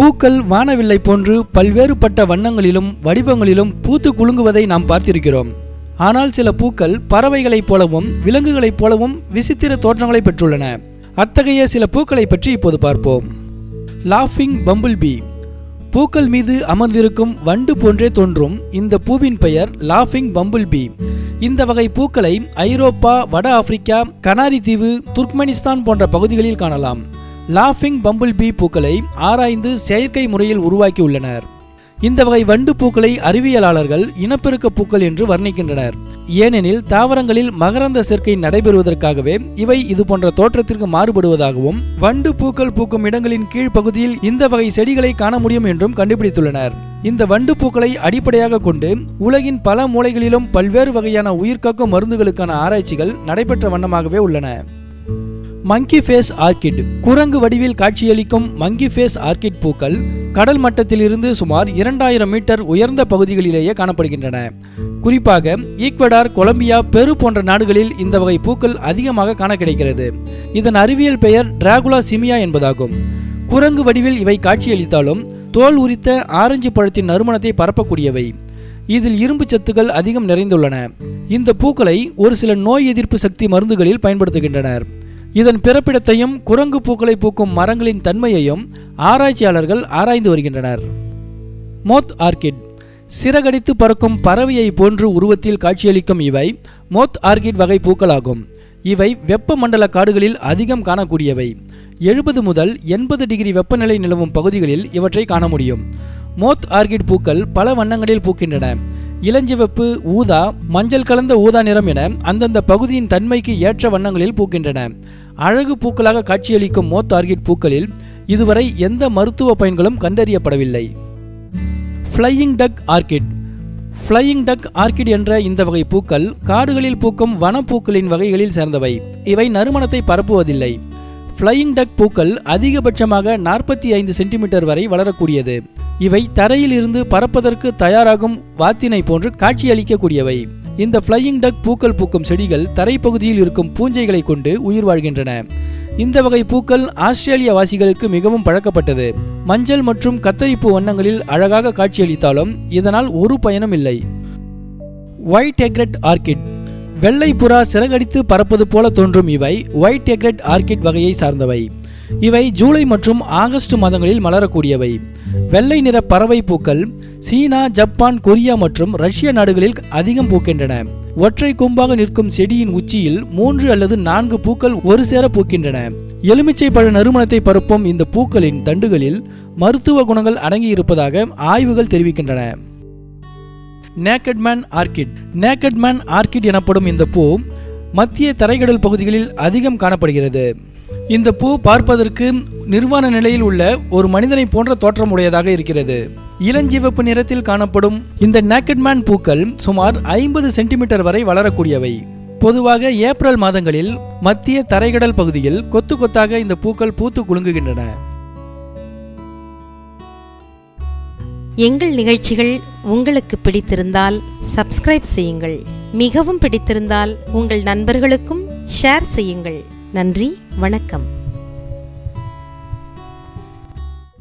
பூக்கள் வானவில்லை போன்று பல்வேறுபட்ட வண்ணங்களிலும் வடிவங்களிலும் பூத்து குலுங்குவதை நாம் பார்த்திருக்கிறோம். ஆனால் சில பூக்கள் பறவைகளைப் போலவும் விலங்குகளைப் போலவும் விசித்திர தோற்றங்களை பெற்றுள்ளன. அத்தகைய சில பூக்களை பற்றி இப்போது பார்ப்போம். லாஃபிங் பம்பிள் பீ பூக்கள் மீது அமர்ந்திருக்கும் வண்டு போன்றே தோன்றும். இந்த பூவின் பெயர் லாஃபிங் பம்பிள் பீ இந்த வகை பூக்களை ஐரோப்பா வட ஆப்பிரிக்கா கனாரி தீவு துர்க்மெனிஸ்தான் போன்ற பகுதிகளில் காணலாம். லாஃபிங் பம்பிள் பீ பூக்களை ஆராய்ந்து செயற்கை முறையில் உருவாக்கியுள்ளனர் இந்த வகை வண்டு பூக்களை அறிவியலாளர்கள் இனப்பெருக்க பூக்கள் என்று வர்ணிக்கின்றனர். ஏனெனில் தாவரங்களில் மகரந்த சேர்க்கை நடைபெறுவதற்காகவே இவை இது போன்ற தோற்றத்திற்கு மாறுபடுவதாகவும் வண்டு பூக்கள் பூக்கும் இடங்களின் கீழ் பகுதியில் இந்த வகை செடிகளை காண முடியும் என்றும் கண்டுபிடித்துள்ளனர். இந்த வண்டு பூக்களை அடிப்படையாக கொண்டு உலகின் பல மூலைகளிலும் பல்வேறு வகையான உயிர்காக்கும் மருந்துகளுக்கான ஆராய்ச்சிகள் நடைபெற்ற வண்ணமாகவே உள்ளன. மங்கி ஃபேஸ் ஆர்கிட் குரங்கு வடிவில் காட்சியளிக்கும் மங்கி ஃபேஸ் ஆர்கிட் பூக்கள் கடல் மட்டத்திலிருந்து சுமார் இரண்டாயிரம் மீட்டர் உயர்ந்த பகுதிகளிலேயே காணப்படுகின்றன. குறிப்பாக ஈக்வடார் கொலம்பியா பெரு போன்ற நாடுகளில் இந்த வகை பூக்கள் அதிகமாக காண கிடைக்கிறது. இதன் அறிவியல் பெயர் டிராகுலா சிமியா என்பதாகும். குரங்கு வடிவில் இவை காட்சியளித்தாலும் தோல் உரித்த ஆரஞ்சு பழத்தின் நறுமணத்தை பரப்பக்கூடியவை. இதில் இரும்பு சத்துக்கள் அதிகம் நிறைந்துள்ளன. இந்த பூக்களை ஒரு சில நோய் எதிர்ப்பு சக்தி மருந்துகளில் பயன்படுத்துகின்றனர். இதன் பிறப்பிடத்தையும் குரங்கு பூக்களை பூக்கும் மரங்களின் தன்மையையும் ஆராய்ச்சியாளர்கள் ஆராய்ந்து வருகின்றனர். மோத் ஆர்கிட் சிறகடித்து பறக்கும் பறவையை போன்று உருவத்தில் காட்சியளிக்கும் இவை மோத் ஆர்கிட் வகை பூக்களாகும். இவை வெப்பமண்டல காடுகளில் அதிகம் காணக்கூடியவை. எழுபது முதல் எண்பது டிகிரி வெப்பநிலை நிலவும் பகுதிகளில் இவற்றை காண முடியும். மோத் ஆர்கிட் பூக்கள் பல வண்ணங்களில் பூக்கின்றன. இளஞ்சிவப்பு ஊதா மஞ்சள் கலந்த ஊதா நிறம் என அந்தந்த பகுதியின் தன்மைக்கு ஏற்ற வண்ணங்களில் பூக்கின்றன. அழகு பூக்களாக காட்சியளிக்கும் மோத் ஆர்கிட் பூக்களில் இதுவரை எந்த மருத்துவ பயன்களும் கண்டறியப்படவில்லை. Flying duck orchid flying duck orchid என்ற இந்த வகை பூக்கள் காடுகளில் பூக்கும் வனப்பூக்களின் வகைகளில் சேர்ந்தவை. இவை நறுமணத்தை பரப்புவதில்லை. ஃப்ளையிங் டக் பூக்கள் அதிகபட்சமாக நாற்பத்தி ஐந்து சென்டிமீட்டர் வரை வளரக்கூடியது. இவை தரையில் இருந்து பறப்பதற்கு தயாராகும் வாத்தினை போன்று காட்சியளிக்கக்கூடியவை. இந்த ஃப்ளையிங் டக் பூக்கள் பூக்கும் செடிகள் தரைப்பகுதியில் இருக்கும் பூஞ்சைகளை கொண்டு உயிர் வாழ்கின்றன. இந்த வகை பூக்கள் ஆஸ்திரேலிய வாசிகளுக்கு மிகவும் பழக்கப்பட்டது. மஞ்சள் மற்றும் கத்தரிப்பு வண்ணங்களில் அழகாக காட்சியளித்தாலும் இதனால் ஒரு பயனும் இல்லை. ஒயிட் எக்ரெட் ஆர்கிட் வெள்ளை புறா சிறகடித்து பறப்பது போல தோன்றும் இவை ஒயிட் எக்ரெட் ஆர்கிட் வகையை சார்ந்தவை. இவை ஜூலை மற்றும் ஆகஸ்ட் மாதங்களில் மலரக்கூடியவை. வெள்ளை நிற பறவை பூக்கள் சீனா ஜப்பான் கொரியா மற்றும் ரஷ்ய நாடுகளில் அதிகம் பூக்கின்றன. ஒற்றை கொம்பாக நிற்கும் செடியின் உச்சியில் மூன்று அல்லது நான்கு பூக்கள் ஒரு சேர பூக்கின்றன. எலுமிச்சை பழ நறுமணத்தை பரப்பும் இந்த பூக்களின் தண்டுகளில் மருத்துவ குணங்கள் அடங்கியிருப்பதாக ஆய்வுகள் தெரிவிக்கின்றன. நேக்கட்மேன் ஆர்கிட் நேக்கட்மேன் ஆர்கிட் எனப்படும் இந்த பூ மத்திய தரைக்கடல் பகுதிகளில் அதிகம் காணப்படுகிறது. இந்த பூ பார்ப்பதற்கு நிர்வாண நிலையில் உள்ள ஒரு மனிதனை போன்ற தோற்றமுடையதாக இருக்கிறது. இளஞ்சிவப்பு நிறத்தில் காணப்படும் இந்த நேக்கட்மேன் பூக்கள் சுமார் ஐம்பது சென்டிமீட்டர் வரை வளரக்கூடியவை. பொதுவாக ஏப்ரல் மாதங்களில் மத்திய தரைக்கடல் பகுதியில் கொத்து கொத்தாக இந்த பூக்கள் பூத்து குலுங்குகின்றன. எங்கள் நிகழ்ச்சிகள் உங்களுக்கு பிடித்திருந்தால் சப்ஸ்கிரைப் செய்யுங்கள். மிகவும் பிடித்திருந்தால் உங்கள் நண்பர்களுக்கும் ஷேர் செய்யுங்கள். நன்றி வணக்கம்.